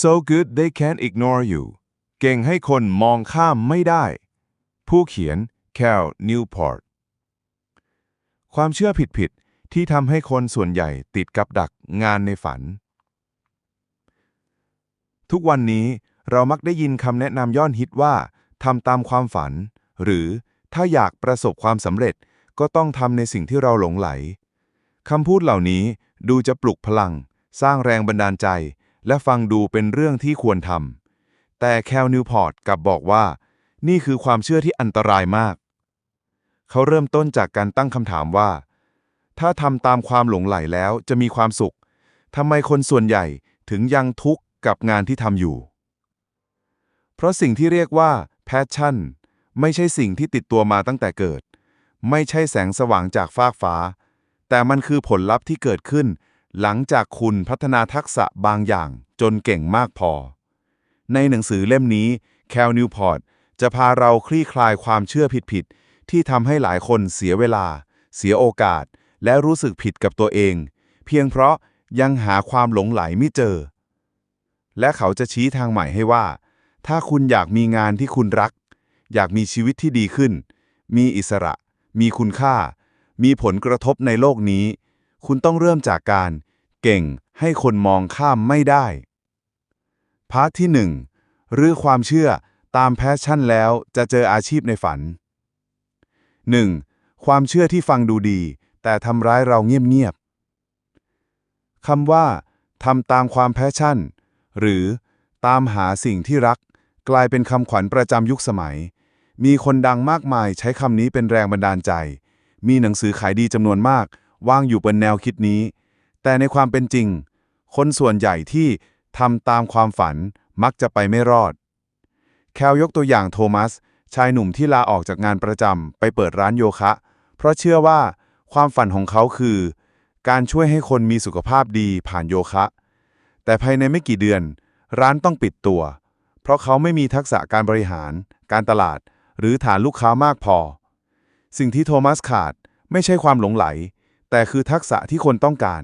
so good they can't ignore you เก่งให้คนมองข้ามไม่ได้ ผู้เขียน Cal Newport ความเชื่อผิดๆ ที่ทำให้คนส่วนใหญ่ติดกับดักงานในฝัน ทุกวันนี้เรามักได้ยินคำแนะนำย่อนฮิตว่าทำตามความฝัน หรือถ้าอยากประสบความสำเร็จก็ต้องทำในสิ่งที่เราหลงไหลคำพูดเหล่านี้ดูจะปลุกพลัง สร้างแรงบันดาลใจ และฟังดูเป็นเรื่องที่ควรทำแต่แคลนิวพอร์ตกลับบอกว่า นี่คือความเชื่อที่อันตรายมาก เขาเริ่มต้นจากการตั้งคำถามว่า ถ้าทำตามความหลงไหลแล้วจะมีความสุขทำไมคนส่วนใหญ่ถึงยังทุกข์กับงานที่ทำอยู่ เพราะสิ่งที่เรียกว่า passion ไม่ใช่สิ่งที่ติดตัวมาตั้งแต่เกิด ไม่ใช่แสงสว่างจากฟากฟ้า แต่มันคือผลลัพธ์ที่เกิดขึ้น หลังจากคุณพัฒนาทักษะบางอย่างจนเก่งมากพอ ในหนังสือเล่มนี้แคลนิวพอร์ตจะพาเราคลี่คลายความเชื่อผิดๆที่ทำให้หลายคนเสียเวลา เสียโอกาส และรู้สึกผิดกับตัวเอง เพียงเพราะยังหาความหลงไหลไม่เจอ และเขาจะชี้ทางใหม่ให้ว่า ถ้าคุณอยากมีงานที่คุณรัก อยากมีชีวิตที่ดีขึ้น มีอิสระ มีคุณค่า มีผลกระทบในโลกนี้ คุณต้องเริ่มจากการ เก่งให้คนมองข้ามไม่ได้ พาร์ทที่ 1 หรือความเชื่อตามแพชชั่นแล้วจะเจออาชีพในฝัน 1. ความเชื่อที่ฟังดูดี แต่ทำร้ายเราเงียบๆคำว่าทำตามความแพชชั่น หรือตามหาสิ่งที่รัก กลายเป็นคำขวัญประจำยุคสมัย มีคนดังมากมายใช้คำนี้เป็นแรงบันดาลใจ มีหนังสือขายดีจำนวนมาก วางอยู่บนแนวคิดนี้ แต่ในความเป็นจริง คนส่วนใหญ่ที่ทำตามความฝันมักจะไปไม่รอด แคลยกตัวอย่างโทมัส ชายหนุ่มที่ลาออกจากงานประจำไปเปิดร้านโยคะ เพราะเชื่อว่าความฝันของเขาคือ การช่วยให้คนมีสุขภาพดีผ่านโยคะ แต่ภายในไม่กี่เดือน ร้านต้องปิดตัว เพราะเขาไม่มีทักษะการบริหาร การตลาด หรือฐานลูกค้ามากพอ สิ่งที่โทมัสขาดไม่ใช่ความหลงไหล แต่คือทักษะที่คนต้องการ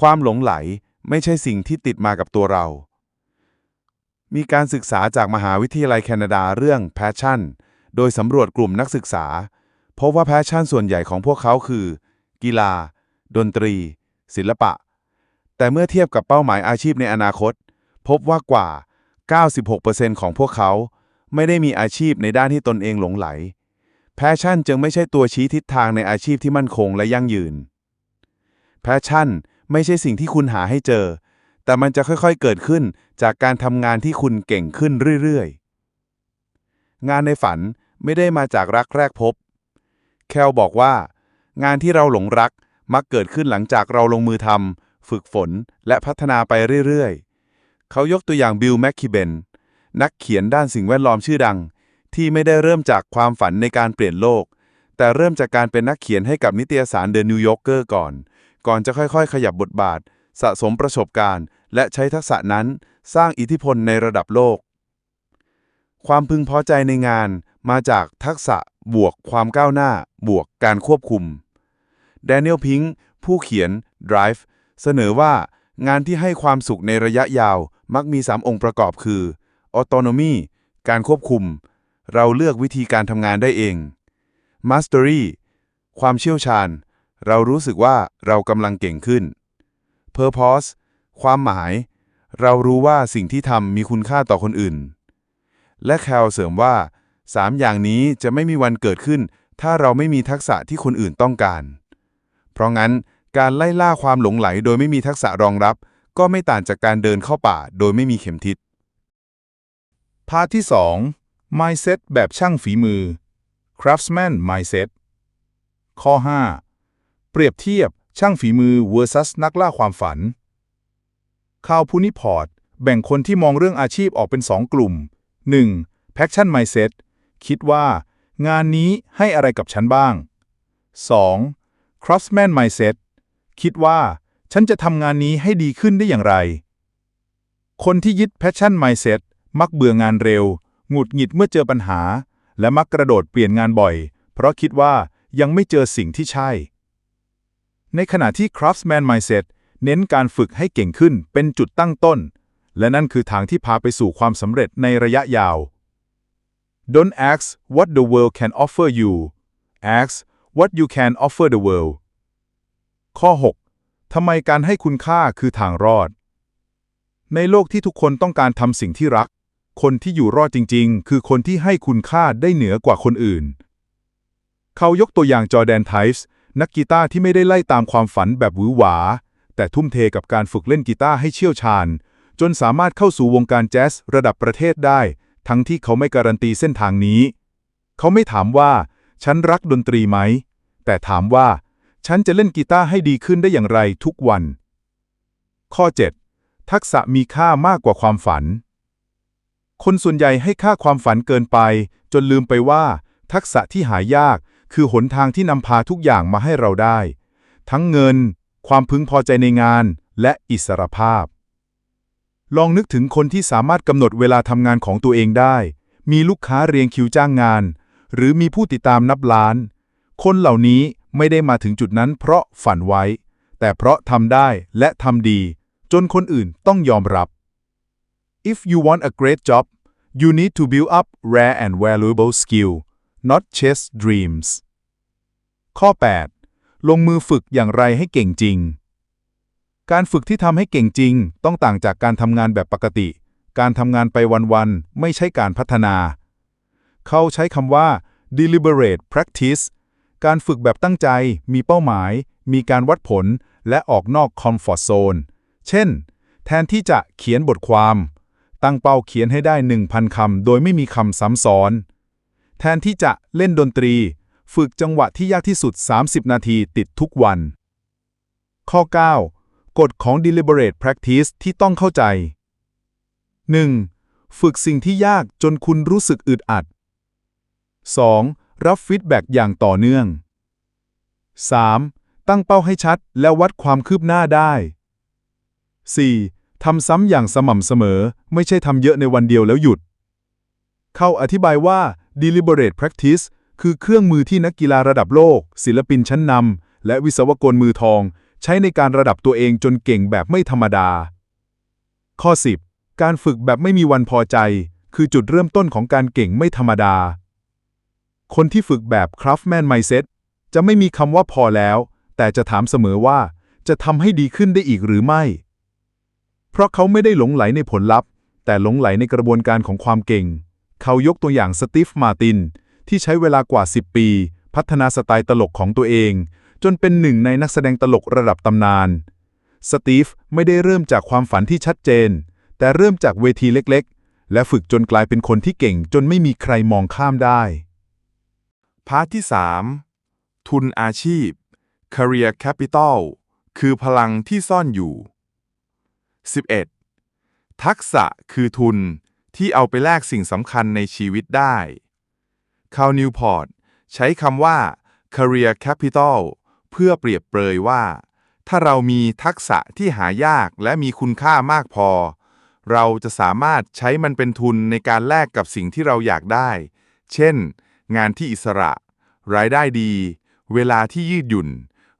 ความหลงไหลไม่ใช่สิ่งที่ติดมากับตัวเรา มีการศึกษาจากมหาวิทยาลัยแคนาดาเรื่อง Passion โดยสำรวจกลุ่มนักศึกษา พบว่า Passion ส่วนใหญ่ของพวกเขาคือ กีฬา ดนตรี ศิลปะ แต่เมื่อเทียบกับเป้าหมายอาชีพในอนาคต พบว่ากว่า 96%ของพวกเขา ไม่ได้มีอาชีพในด้านที่ตนเองหลงไหล แพชชั่นจึงไม่ใช่ตัวชี้ทิศทางในอาชีพที่มั่นคงและยั่งยืน แพชชั่นไม่ใช่สิ่งที่คุณหาให้เจอ แต่มันจะค่อยๆเกิดขึ้นจากการทำงานที่คุณเก่งขึ้นเรื่อยๆ งานในฝันไม่ได้มาจากรักแรกพบ แคลบอกว่า งานที่เราหลงรักมักเกิดขึ้นหลังจากเราลงมือทำฝึกฝนและพัฒนาไปเรื่อยๆ เขายกตัวอย่างบิลแมคคิเบนนักเขียนด้านสิ่งแวดล้อมชื่อดัง ที่ไม่ได้เริ่มจากความฝันในการเปลี่ยนโลก แต่เริ่มจากการเป็นนักเขียนให้กับนิตยสารเดอะนิวยอร์กเกอร์ก่อน ก่อนจะค่อยๆ ขยับบทบาท สะสมประสบการณ์ และใช้ทักษะนั้นสร้างอิทธิพลในระดับโลก ความพึงพอใจในงานมาจากทักษะบวกความก้าวหน้า บวกการควบคุมแดเนียลพิงค์ผู้เขียน Drive เสนอว่างานที่ให้ความสุขในระยะยาวมักมี 3 องค์ประกอบคือ autonomy การควบคุม เราเลือกวิธีการทำงานได้เอง mastery ความเชี่ยวชาญ เรารู้สึกว่าเรากำลังเก่งขึ้น purpose ความหมาย เรารู้ว่าสิ่งที่ทำมีคุณค่าต่อคนอื่น และแคลเสริมว่า 3 อย่างนี้จะไม่มีวันเกิดขึ้น ถ้าเราไม่มีทักษะที่คนอื่นต้องการ เพราะงั้นการไล่ล่าความหลงไหลโดยไม่มีทักษะรองรับ ก็ไม่ต่างจากการเดินเข้าป่า โดยไม่มีเข็มทิศพาร์ทที่ 2 mindset แบบช่างฝีมือ craftsman mindset ข้อ 5 เปรียบเทียบช่างฝีมือ versus นักล่าความฝันข่าวพูนิพอร์ตแบ่งคนที่มองเรื่องอาชีพออกเป็น 2 กลุ่ม 1. passion mindset คิดว่า งานนี้ให้อะไรกับฉันบ้าง 2. craftsman mindset คิดว่า ฉันจะทำงานนี้ให้ดีขึ้นได้อย่างไร คนที่ยึด passion mindset มักเบื่องานเร็ว หงุดหงิดเมื่อเจอปัญหา และมักกระโดดเปลี่ยนงานบ่อย เพราะคิดว่ายังไม่เจอสิ่งที่ใช่ ในขณะที่ craftsman mindset เน้นการฝึกให้เก่งขึ้นเป็นจุดตั้งต้น และนั่นคือทางที่พาไปสู่ความสำเร็จในระยะยาว Don't ask what the world can offer you ask what you can offer the world ข้อ 6. ทำไมการให้คุณค่าคือทางรอด ในโลกที่ทุกคนต้องการทำสิ่งที่รัก คนที่อยู่รอดจริง ๆ คือคนที่ให้คุณค่าได้เหนือกว่าคนอื่น เขายกตัวอย่างจอร์แดนไทส์นักกีตาร์ที่ไม่ได้ไล่ตามความฝันแบบหวือหวา แต่ทุ่มเทกับการฝึกเล่นกีตาร์ให้เชี่ยวชาญ จนสามารถเข้าสู่วงการแจ๊สระดับประเทศได้ ทั้งที่เขาไม่การันตีเส้นทางนี้ เขาไม่ถามว่า ฉันรักดนตรีไหม แต่ถามว่า ฉันจะเล่นกีตาร์ให้ดีขึ้นได้อย่างไรทุกวัน ข้อ 7. ทักษะมีค่ามากกว่าความฝัน คนส่วนใหญ่ให้ค่าความฝันเกินไป จนลืมไปว่า ทักษะที่หายาก คือหนทางที่นำพาทุกอย่างมาให้เราได้ ทั้งเงิน ความพึงพอใจในงาน และอิสรภาพ ลองนึกถึงคนที่สามารถกำหนดเวลาทำงานของตัวเองได้ มีลูกค้าเรียงคิวจ้างงาน หรือมีผู้ติดตามนับล้าน คนเหล่านี้ไม่ได้มาถึงจุดนั้นเพราะฝันไว้ แต่เพราะทำได้และทำดี จนคนอื่นต้องยอมรับ If you want a great job you need to build up rare and valuable skill not chase dreams ข้อ 8 ลงมือฝึกอย่างไรให้เก่งจริง การฝึกที่ทำให้เก่งจริง ต้องต่างจากการทำงานแบบปกติ การทำงานไปวันๆ ไม่ใช่การพัฒนา เขาใช้คำว่า deliberate practice การฝึกแบบตั้งใจ มีเป้าหมาย มีการวัดผล และออกนอก comfort zone เช่น แทนที่จะเขียนบทความ ตั้งเป้าเขียนให้ได้ 1,000 คำ โดยไม่มีคำซ้ำซ้อน แทนที่จะเล่นดนตรี ฝึกจังหวะที่ยากที่สุด 30 นาทีติดทุกวัน ข้อ 9 กฎของ deliberate practice ที่ต้องเข้าใจ 1. ฝึกสิ่งที่ยากจนคุณรู้สึกอึดอัด 2. รับฟีดแบ็กอย่างต่อเนื่อง 3. ตั้งเป้าให้ชัดและวัดความคืบหน้าได้ 4. ทำซ้ำอย่างสม่ำเสมอ ไม่ใช่ทำเยอะในวันเดียวแล้วหยุด เขาอธิบายว่า deliberate practice คือเครื่องมือที่นักกีฬาระดับโลก ศิลปินชั้นนำและวิศวกรมือทอง ใช้ในการระดับตัวเองจนเก่งแบบไม่ธรรมดา ข้อ 10 การฝึกแบบไม่มีวันพอใจ คือจุดเริ่มต้นของการเก่งไม่ธรรมดา คนที่ฝึกแบบ Craftman Mindset จะไม่มีคำว่าพอแล้ว แต่จะถามเสมอว่า จะทำให้ดีขึ้นได้อีกหรือไม่ เพราะเขาไม่ได้หลงไหลในผลลัพธ์ แต่หลงไหลในกระบวนการของความเก่ง เขายกตัวอย่างสตีฟมาร์ติน ที่ใช้เวลากว่า 10 ปี พัฒนาสไตล์ตลกของตัวเอง จนเป็นหนึ่งในนักแสดงตลกระดับตำนาน สตีฟไม่ได้เริ่มจากความฝันที่ชัดเจน แต่เริ่มจากเวทีเล็กๆ และฝึกจนกลายเป็นคนที่เก่ง จนไม่มีใครมองข้ามได้พาร์ทที่ 3 ทุนอาชีพ Career Capital คือพลังที่ซ่อนอยู่ 11. ทักษะคือทุนที่เอาไปแลกสิ่งสำคัญในชีวิตได้คาวนิวพอร์ตใช้คำว่า Career Capital เพื่อเปรียบเปรยว่า ถ้าเรามีทักษะที่หายากและมีคุณค่ามากพอ เราจะสามารถใช้มันเป็นทุนในการแลกกับสิ่งที่เราอยากได้ เช่น งานที่อิสระ รายได้ดี เวลาที่ยืดหยุ่น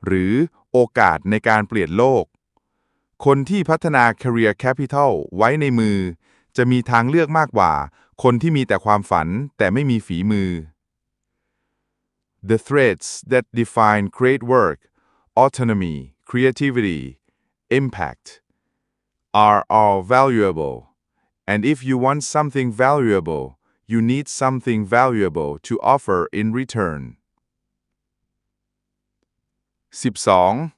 หรือโอกาสในการเปลี่ยนโลก คนที่พัฒนา Career Capital ไว้ในมือ จะมีทางเลือกมากกว่า คนที่มีแต่ความฝันแต่ไม่มีฝีมือ The threads that define great work, autonomy, creativity, impact, are all valuable. And if you want something valuable, you need something valuable to offer in return. 12.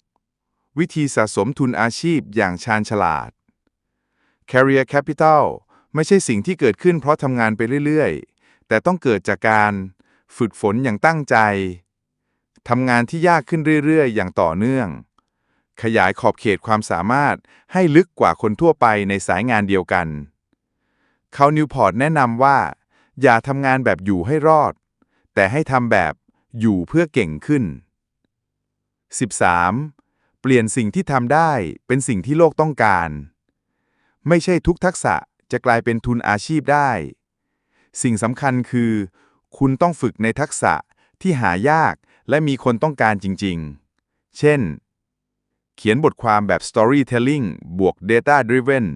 วิธีสะสมทุนอาชีพอย่างชาญฉลาด Career Capital ไม่ใช่สิ่งที่เกิดขึ้นเพราะทำงานไปเรื่อยๆ แต่ต้องเกิดจากการฝึกฝนอย่างตั้งใจทำงานที่ยากขึ้นเรื่อยๆ อย่างต่อเนื่อง ขยายขอบเขตความสามารถให้ลึกกว่าคนทั่วไปในสายงานเดียวกันเขานิวพอร์ตแนะนำว่า อย่าทำงานแบบอยู่ให้รอด แต่ให้ทำแบบอยู่เพื่อเก่งขึ้น 13. เปลี่ยนสิ่งที่ทำได้เป็นสิ่งที่โลกต้องการ ไม่ใช่ทุกทักษะจะกลายเป็นทุนอาชีพได้ สิ่งสำคัญคือ คุณต้องฝึกในทักษะที่หายากและมีคนต้องการจริง ๆ เช่น เขียนบทความแบบ storytelling บวก data driven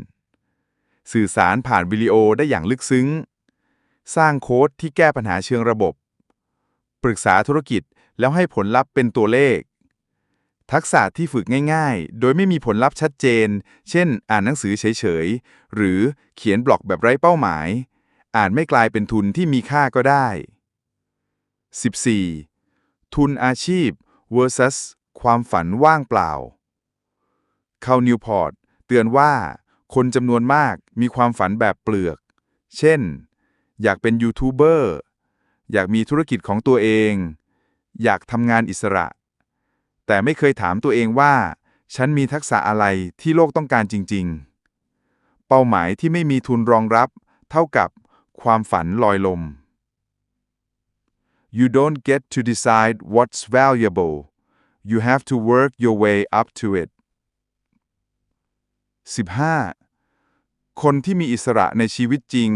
สื่อสารผ่านวิดีโอได้อย่างลึกซึ้ง สร้างโค้ดที่แก้ปัญหาเชิงระบบ ปรึกษาธุรกิจแล้วให้ผลลัพธ์เป็นตัวเลข ทักษะที่ฝึกง่ายๆ โดยไม่มีผลลัพธ์ชัดเจน เช่น อ่านหนังสือเฉยๆ หรือเขียนบล็อกแบบไร้เป้าหมาย อาจไม่กลายเป็นทุนที่มีค่าก็ได้ 14. ทุนอาชีพ versus ความฝันว่างเปล่าเข้านิวพอร์ตเตือนว่า คนจำนวนมากมีความฝันแบบเปลือก เช่น อยากเป็นยูทูบเบอร์ อยากมีธุรกิจของตัวเอง อยากทำงานอิสระ แต่ไม่เคยถามตัวเองว่า ฉันมีทักษะอะไรที่โลกต้องการจริง ๆ เป้าหมายที่ไม่มีทุนรองรับ เท่ากับความฝันลอยลม You don't get to decide what's valuable. You have to work your way up to it. 15. คนที่มีอิสระในชีวิตจริง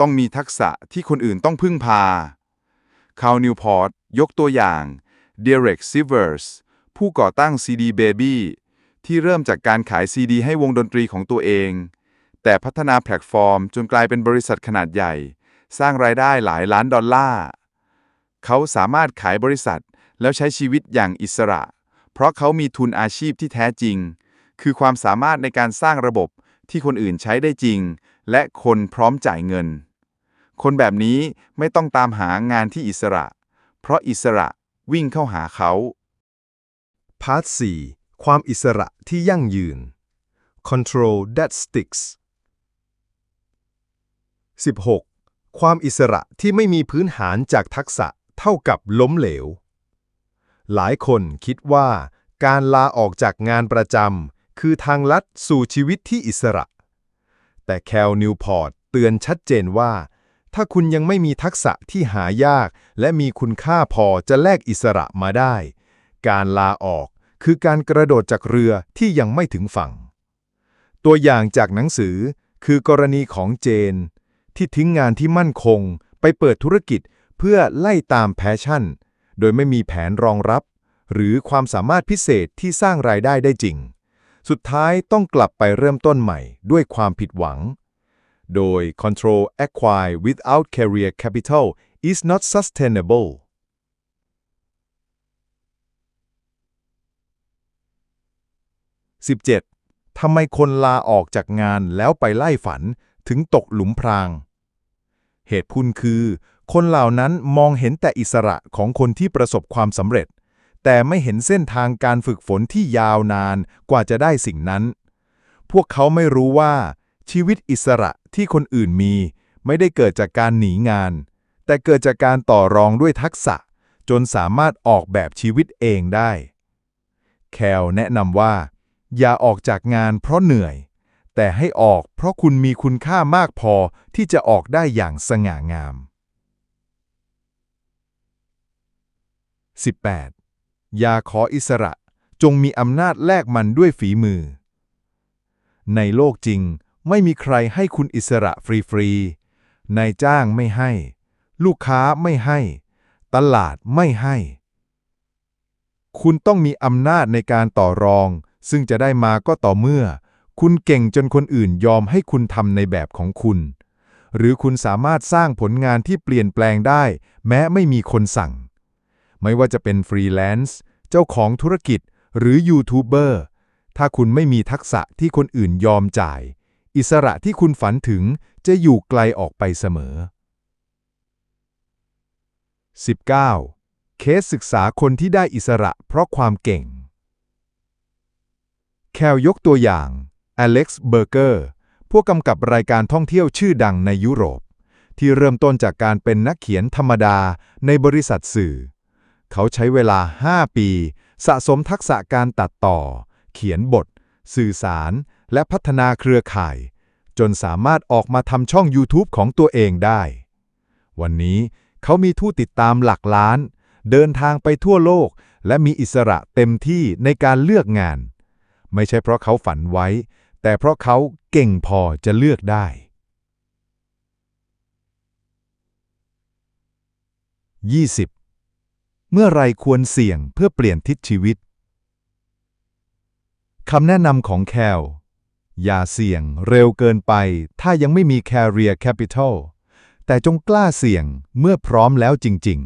ต้องมีทักษะที่คนอื่นต้องพึ่งพาคาวนิวพอร์ตยกตัวอย่าง Derek Sivers ผู้ก่อตั้ง CD Baby ที่เริ่มจากการขายซีดีให้วงดนตรีของตัวเอง แต่พัฒนาแพลตฟอร์มจนกลายเป็นบริษัทขนาดใหญ่ สร้างรายได้หลายล้านดอลลาร์ เขาสามารถขายบริษัทแล้วใช้ชีวิตอย่างอิสระ เพราะเขามีทุนอาชีพที่แท้จริง คือความสามารถในการสร้างระบบที่คนอื่นใช้ได้จริง และคนพร้อมจ่ายเงิน คนแบบนี้ไม่ต้องตามหางานที่อิสระ เพราะอิสระวิ่งเข้าหาเขา พาร์ท 4 ความอิสระที่ยั่งยืน Control that sticks 16. ความอิสระที่ไม่มีพื้นฐานจากทักษะเท่ากับล้มเหลว หลายคนคิดว่า การลาออกจากงานประจำคือทางลัดสู่ชีวิตที่อิสระ แต่แคลนิวพอร์ตเตือนชัดเจนว่า ถ้าคุณยังไม่มีทักษะที่หายาก และมีคุณค่าพอจะแลกอิสระมาได้ การลาออก คือการกระโดดจากเรือที่ยังไม่ถึงฝั่ง ตัวอย่างจากหนังสือคือกรณีของเจน ที่ทิ้งงานที่มั่นคงไปเปิดธุรกิจเพื่อไล่ตามแพชชั่น โดยไม่มีแผนรองรับ หรือความสามารถพิเศษที่สร้างรายได้ได้จริง สุดท้ายต้องกลับไปเริ่มต้นใหม่ด้วยความผิดหวัง โดย Control Acquire without career capital is not sustainable 17. ทำไมคนลาออกจากงานแล้วไปไล่ฝันถึงตกหลุมพราง เหตุผลคือ คนเหล่านั้นมองเห็นแต่อิสระของคนที่ประสบความสำเร็จ แต่ไม่เห็นเส้นทางการฝึกฝนที่ยาวนานกว่าจะได้สิ่งนั้น พวกเขาไม่รู้ว่า ชีวิตอิสระที่คนอื่นมี ไม่ได้เกิดจากการหนีงาน แต่เกิดจากการต่อรองด้วยทักษะ จนสามารถออกแบบชีวิตเองได้ แคลแนะนำว่า อย่าออกจากงานเพราะเหนื่อย แต่ให้ออกเพราะคุณมีคุณค่ามากพอที่จะออกได้อย่างสง่างาม 18. อย่าขออิสระจงมีอำนาจแลกมันด้วยฝีมือ ในโลกจริงไม่มีใครให้คุณอิสระฟรีๆนายจ้างไม่ให้ ลูกค้าไม่ให้ ตลาดไม่ให้ คุณต้องมีอำนาจในการต่อรอง ซึ่งจะได้มาก็ต่อเมื่อ คุณเก่งจนคนอื่นยอมให้คุณทำในแบบของคุณ หรือคุณสามารถสร้างผลงานที่เปลี่ยนแปลงได้ แม้ไม่มีคนสั่ง ไม่ว่าจะเป็นฟรีแลนซ์เจ้าของธุรกิจหรือยูทูบเบอร์ถ้าคุณไม่มีทักษะที่คนอื่นยอมจ่าย อิสระที่คุณฝันถึงจะอยู่ไกลออกไปเสมอ 19. เคสศึกษาคนที่ได้อิสระเพราะความเก่ง แคลยกตัวอย่างอเล็กซ์เบอร์เกอร์ผู้กำกับรายการท่องเที่ยวชื่อดังในยุโรป ที่เริ่มต้นจากการเป็นนักเขียนธรรมดาในบริษัทสื่อ เขาใช้เวลา 5 ปี สะสมทักษะการตัดต่อ เขียนบท สื่อสาร และพัฒนาเครือข่าย จนสามารถออกมาทำช่อง YouTube ของตัวเองได้ วันนี้เขามีผู้ติดตามหลักล้าน เดินทางไปทั่วโลก และมีอิสระเต็มที่ในการเลือกงาน ไม่ใช่เพราะเขาฝันไว้ แต่เพราะเขาเก่งพอจะเลือกได้ 20. เมื่อไรควรเสี่ยงเพื่อเปลี่ยนทิศชีวิตคำแนะนำของแคล อย่าเสี่ยงเร็วเกินไป ถ้ายังไม่มี Career Capital แต่จงกล้าเสี่ยงเมื่อพร้อมแล้วจริง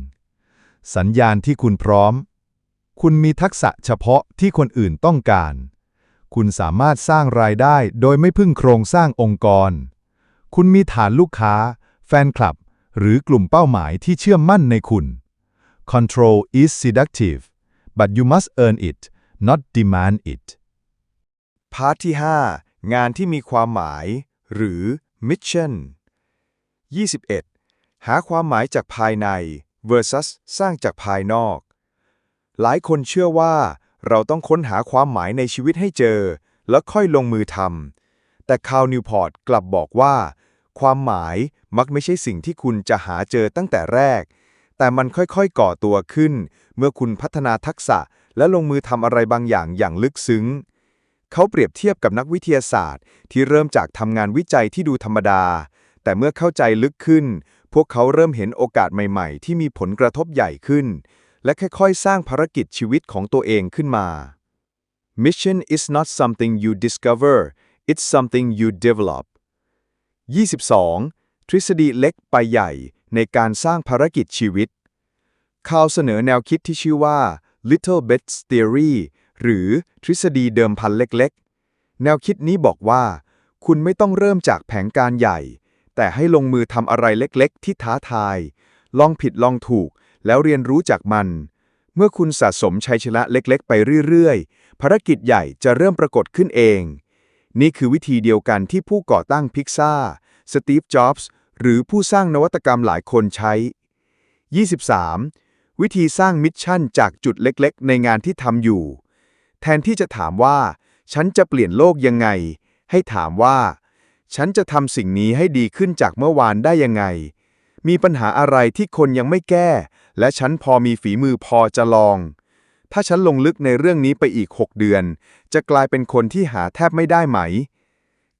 ๆ สัญญาณที่คุณพร้อม คุณมีทักษะเฉพาะที่คนอื่นต้องการ คุณสามารถสร้างรายได้โดยไม่พึ่งโครงสร้างองค์กร คุณมีฐานลูกค้า แฟนคลับ หรือกลุ่มเป้าหมายที่เชื่อมั่นในคุณ Control is seductive but you must earn it not demand it พาร์ทที่ 5 งานที่มีความหมาย หรือ Mission 21 หาความหมายจากภายใน versus สร้างจากภายนอก หลายคนเชื่อว่า เราต้องค้นหาความหมายในชีวิตให้เจอ แล้วค่อยลงมือทำ แต่คาวนิวพอร์ตกลับบอกว่า ความหมายมักไม่ใช่สิ่งที่คุณจะหาเจอตั้งแต่แรก แต่มันค่อยๆก่อตัวขึ้น เมื่อคุณพัฒนาทักษะและลงมือทำอะไรบางอย่างอย่างลึกซึ้ง เขาเปรียบเทียบกับนักวิทยาศาสตร์ ที่เริ่มจากทำงานวิจัยที่ดูธรรมดา แต่เมื่อเข้าใจลึกขึ้น พวกเขาเริ่มเห็นโอกาสใหม่ๆ ที่มีผลกระทบใหญ่ขึ้น และค่อยๆ สร้างภารกิจชีวิตของตัวเองขึ้นมา Mission is not something you discover it's something you develop 22. ทฤษฎีเล็กไปใหญ่ในการสร้างภารกิจชีวิตคาวเสนอแนวคิดที่ชื่อว่า Little Bets Theory หรือทฤษฎีเดิมพันเล็กๆ แนวคิดนี้บอกว่า คุณไม่ต้องเริ่มจากแผนการใหญ่ แต่ให้ลงมือทำอะไรเล็กๆ ที่ท้าทาย ลองผิดลองถูก แล้วเรียนรู้จากมัน เมื่อคุณสะสมชัยชนะเล็กๆ ไปเรื่อยๆ ภารกิจใหญ่จะเริ่มปรากฏขึ้นเอง นี่คือวิธีเดียวกันที่ผู้ก่อตั้งพิกซ่าสตีฟ จ็อบส์ หรือผู้สร้างนวัตกรรมหลายคนใช้ 23. วิธีสร้างมิชชั่นจากจุดเล็กๆ ในงานที่ทำอยู่ แทนที่จะถามว่า ฉันจะเปลี่ยนโลกยังไง ให้ถามว่า ฉันจะทำสิ่งนี้ให้ดีขึ้นจากเมื่อวานได้ยังไง มีปัญหาอะไรที่คนยังไม่แก้ และฉันพอมีฝีมือพอจะลอง ถ้าฉันลงลึกในเรื่องนี้ไปอีก 6 เดือน จะกลายเป็นคนที่หาแทบไม่ได้ไหม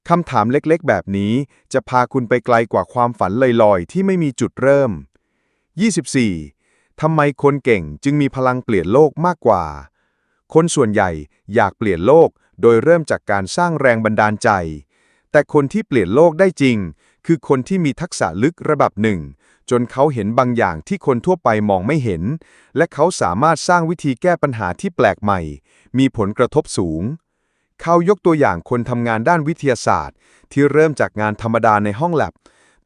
คำถามเล็กๆ แบบนี้จะพาคุณไปไกลกว่าความฝันลอยๆ ที่ไม่มีจุดเริ่ม 24. ทำไมคนเก่งจึงมีพลังเปลี่ยนโลกมากกว่า คนส่วนใหญ่อยากเปลี่ยนโลกโดยเริ่มจากการสร้างแรงบันดาลใจ แต่คนที่เปลี่ยนโลกได้จริง คือคนที่มีทักษะลึกระดับหนึ่ง จนเขาเห็นบางอย่างที่คนทั่วไปมองไม่เห็น และเขาสามารถสร้างวิธีแก้ปัญหาที่แปลกใหม่ มีผลกระทบสูง เขายกตัวอย่างคนทำงานด้านวิทยาศาสตร์ ที่เริ่มจากงานธรรมดาในห้องแลบ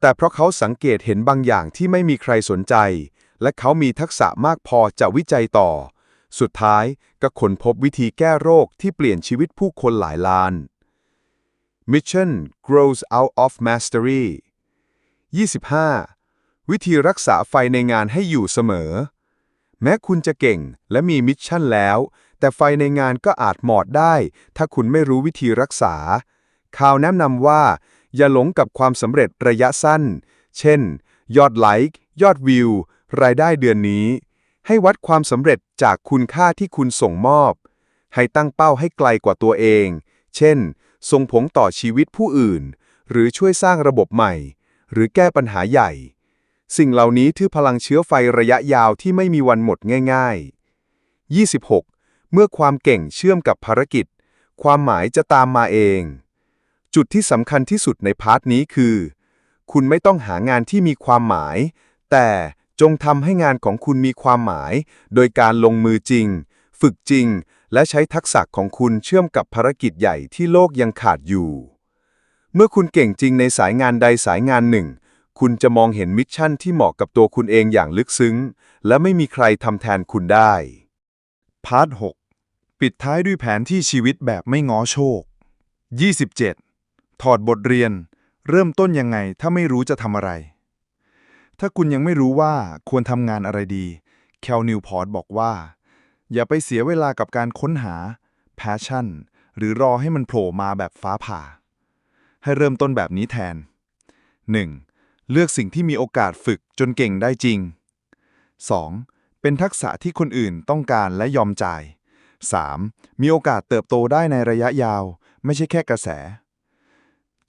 แต่เพราะเขาสังเกตเห็นบางอย่างที่ไม่มีใครสนใจ และเขามีทักษะมากพอจะวิจัยต่อ สุดท้ายก็ค้นพบวิธีแก้โรคที่เปลี่ยนชีวิตผู้คนหลายล้าน Mission grows out of mastery 25. วิธีรักษาไฟในงานให้อยู่เสมอ แม้คุณจะเก่งและมีมิชชั่นแล้ว แต่ไฟในงานก็อาจหมอดได้ ถ้าคุณไม่รู้วิธีรักษา ข่าวแนะนำว่า อย่าหลงกับความสำเร็จระยะสั้น เช่น ยอดไลค์ ยอดวิว รายได้เดือนนี้ ให้วัดความสำเร็จจากคุณค่าที่คุณส่งมอบ ให้ตั้งเป้าให้ไกลกว่าตัวเอง เช่น ส่งผลต่อชีวิตผู้อื่น หรือช่วยสร้างระบบใหม่ หรือแก้ปัญหาใหญ่ สิ่งเหล่านี้ถือพลังเชื้อไฟระยะยาวที่ไม่มีวันหมดง่ายๆ 26. เมื่อความเก่งเชื่อมกับภารกิจ ความหมายจะตามมาเอง จุดที่สำคัญที่สุดในพาร์ทนี้คือ คุณไม่ต้องหางานที่มีความหมาย แต่จงทำให้งานของคุณมีความหมาย โดยการลงมือจริง ฝึกจริง และใช้ทักษะของคุณเชื่อมกับภารกิจใหญ่ที่โลกยังขาดอยู่ เมื่อคุณเก่งจริงในสายงานใดสายงานหนึ่ง คุณจะมองเห็นมิชชั่นที่เหมาะกับตัวคุณเองอย่างลึกซึ้ง และไม่มีใครทำแทนคุณได้ พาร์ท 6 ปิดท้ายด้วยแผนที่ชีวิตแบบไม่ง้อโชค 27. ถอดบทเรียน เริ่มต้นยังไงถ้าไม่รู้จะทำอะไร ถ้าคุณยังไม่รู้ว่าควรทำงานอะไรดีแคลนิวพอร์ตบอกว่า อย่าไปเสียเวลากับการค้นหา passion หรือรอให้มันโผล่มาแบบฟ้าผ่า ให้เริ่มต้นแบบนี้แทน 1. เลือกสิ่งที่มีโอกาสฝึกจนเก่งได้จริง 2. เป็นทักษะที่คนอื่นต้องการและยอมจ่าย 3. มีโอกาสเติบโตได้ในระยะยาว ไม่ใช่แค่กระแส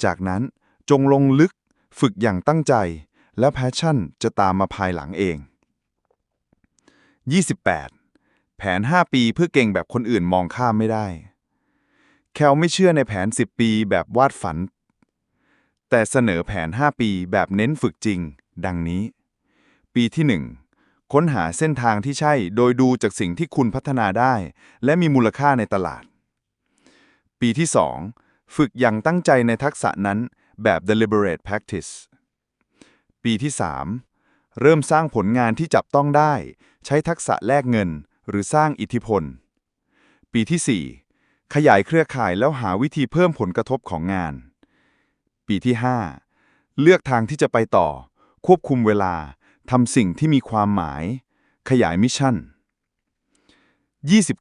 จากนั้นจงลงลึกฝึกอย่างตั้งใจ และแพชชั่นจะตามมาภายหลังเอง 28. แผน 5 ปีเพื่อเก่งแบบคนอื่นมองข้ามไม่ได้ แคลไม่เชื่อในแผน 10 ปีแบบวาดฝัน แต่เสนอแผน 5 ปีแบบเน้นฝึกจริง ดังนี้ ปีที่ 1 ค้นหาเส้นทางที่ใช่โดยดูจากสิ่งที่คุณพัฒนาได้ และมีมูลค่าในตลาด ปีที่ 2 ฝึกอย่างตั้งใจในทักษะนั้นแบบ deliberate practice ปีที่ 3 เริ่มสร้างผลงานที่จับต้องได้ ใช้ทักษะแลกเงิน หรือสร้างอิทธิพล ปีที่ 4 ขยายเครือข่ายแล้วหาวิธีเพิ่มผลกระทบของงาน ปีที่ 5 เลือกทางที่จะไปต่อ ควบคุมเวลาทำสิ่งที่มีความหมาย ขยายมิชชั่น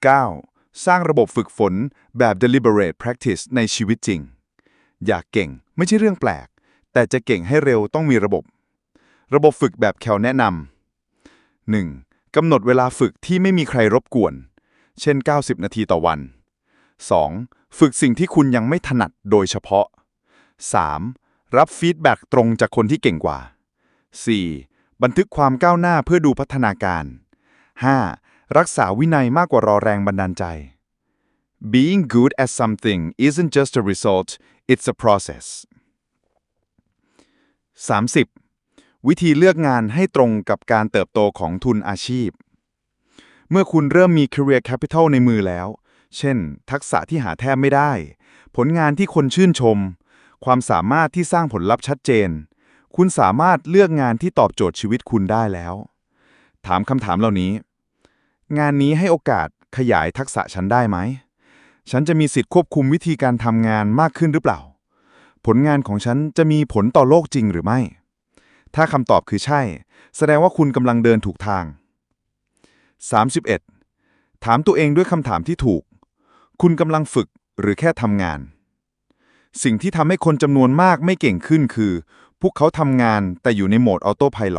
29 สร้างระบบฝึกฝนแบบ deliberate practice ในชีวิตจริง อยากเก่งไม่ใช่เรื่องแปลก แต่จะเก่งให้เร็วต้องมีระบบ ระบบฝึกแบบแคลแนะนำ 1. กำหนดเวลาฝึกที่ไม่มีใครรบกวน เช่น 90 นาทีต่อวัน 2. ฝึกสิ่งที่คุณยังไม่ถนัดโดยเฉพาะ 3. รับฟีดแบ็กตรงจากคนที่เก่งกว่า 4. บันทึกความก้าวหน้าเพื่อดูพัฒนาการ 5. รักษาวินัยมากกว่ารอแรงบันดาลใจ Being good at something isn't just a result, it's a process. 30. วิธีเลือกงานให้ตรงกับการเติบโตของทุนอาชีพ เมื่อคุณเริ่มมี career capital ในมือแล้ว เช่น ทักษะที่หาแทบไม่ได้ ผลงานที่คนชื่นชม ความสามารถที่สร้างผลลัพธ์ชัดเจน คุณสามารถเลือกงานที่ตอบโจทย์ชีวิตคุณได้แล้ว ถามคำถามเหล่านี้ งานนี้ให้โอกาสขยายทักษะฉันได้ไหม ฉันจะมีสิทธิ์ควบคุมวิธีการทำงานมากขึ้นหรือเปล่า ผลงานของฉันจะมีผลต่อโลกจริงหรือไม่ ถ้าคำตอบคือใช่ แสดงว่าคุณกำลังเดินถูกทาง 31. ถามตัวเองด้วยคำถามที่ถูก คุณกำลังฝึกหรือแค่ทำงาน สิ่งที่ทำให้คนจำนวนมากไม่เก่งขึ้นคือ พวกเขาทำงานแต่อยู่ในโหมดออโต้พายロ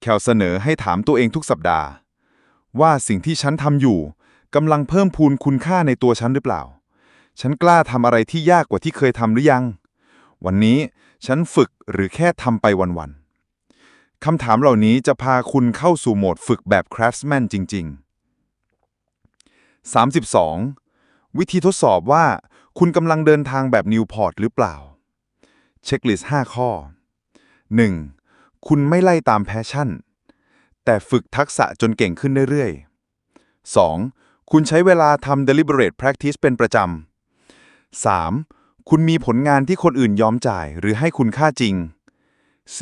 แคลเสนอให้ถามตัวเองทุกสัปดาห์ ว่าสิ่งที่ฉันทำอยู่กำลังเพิ่มพูนคุณค่าในตัวฉันหรือเปล่า ฉันกล้าทำอะไรที่ยากกว่าที่เคยทำหรือยัง วันนี้ ฉันฝึกหรือแค่ทำไปวันๆคำถามเหล่านี้จะพาคุณเข้าสู่โหมดฝึกแบบ craftsman จริง ๆ 32. วิธีทดสอบว่าคุณกำลังเดินทางแบบ Newport หรือเปล่า เช็คลิสต์ 5 ข้อ 1. คุณไม่ไล่ตามแพชชั่น แต่ฝึกทักษะจนเก่งขึ้นเรื่อยๆ 2. คุณใช้เวลาทำ deliberate practice เป็นประจำ 3. คุณมีผลงานที่คนอื่นยอมจ่ายหรือให้คุณค่าจริง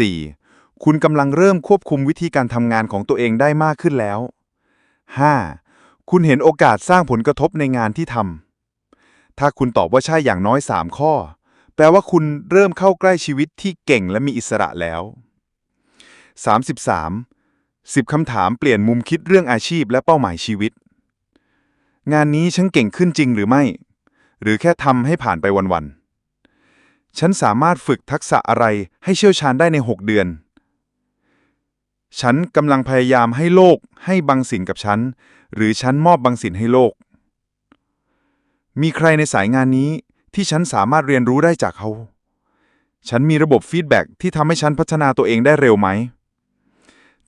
4. คุณกำลังเริ่มควบคุมวิธีการทำงานของตัวเองได้มากขึ้นแล้ว 5. คุณเห็นโอกาสสร้างผลกระทบในงานที่ทำ ถ้าคุณตอบว่าใช่อย่างน้อย 3 ข้อ แปลว่าคุณเริ่มเข้าใกล้ชีวิตที่เก่งและมีอิสระแล้ว 33 10 คำถามเปลี่ยนมุมคิดเรื่องอาชีพและเป้าหมายชีวิต งานนี้ฉันเก่งขึ้นจริงหรือไม่ หรือแค่ทำให้ผ่านไปวันๆ ฉันสามารถฝึกทักษะอะไรให้เชี่ยวชาญได้ใน 6 เดือน ฉันกำลังพยายามให้โลกให้บางสิ่งกับฉัน หรือฉันมอบบางสิ่งให้โลก มีใครในสายงานนี้ที่ฉันสามารถเรียนรู้ได้จากเขา ฉันมีระบบฟีดแบ็กที่ทำให้ฉันพัฒนาตัวเองได้เร็วไหม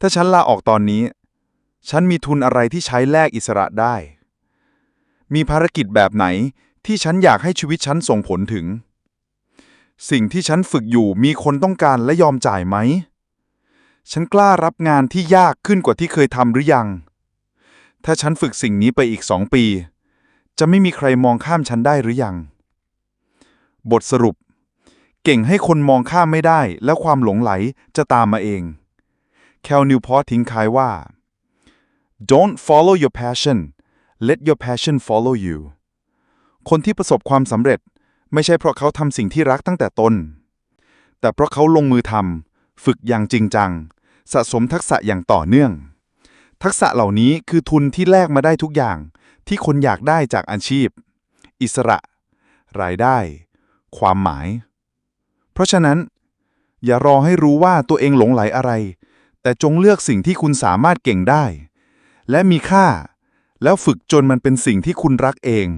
ถ้าฉันลาออกตอนนี้ ฉันมีทุนอะไรที่ใช้แลกอิสระได้ มีภารกิจแบบไหน ที่ฉันอยากให้ชีวิตฉันส่งผลถึง สิ่งที่ฉันฝึกอยู่มีคนต้องการและยอมจ่ายไหม ฉันกล้ารับงานที่ยากขึ้นกว่าที่เคยทำหรือยัง ถ้าฉันฝึกสิ่งนี้ไปอีกสองปี จะไม่มีใครมองข้ามฉันได้หรือยัง บทสรุป เก่งให้คนมองข้ามไม่ได้ แล้วความหลงไหลจะตามมาเอง แคลนิวพอร์ตทิ้งท้ายว่า Don't follow your passion let your passion follow you คนที่ประสบความสำเร็จ ไม่ใช่เพราะเขาทำสิ่งที่รักตั้งแต่ต้น แต่เพราะเขาลงมือทำฝึกอย่างจริงจัง สะสมทักษะอย่างต่อเนื่อง ทักษะเหล่านี้คือทุนที่แลกมาได้ทุกอย่าง ที่คนอยากได้จากอาชีพ อิสระ รายได้ ความหมาย เพราะฉะนั้น อย่ารอให้รู้ว่าตัวเองหลงไหลอะไร แต่จงเลือกสิ่งที่คุณสามารถเก่งได้ และมีค่า แล้วฝึกจนมันเป็นสิ่งที่คุณรักเอง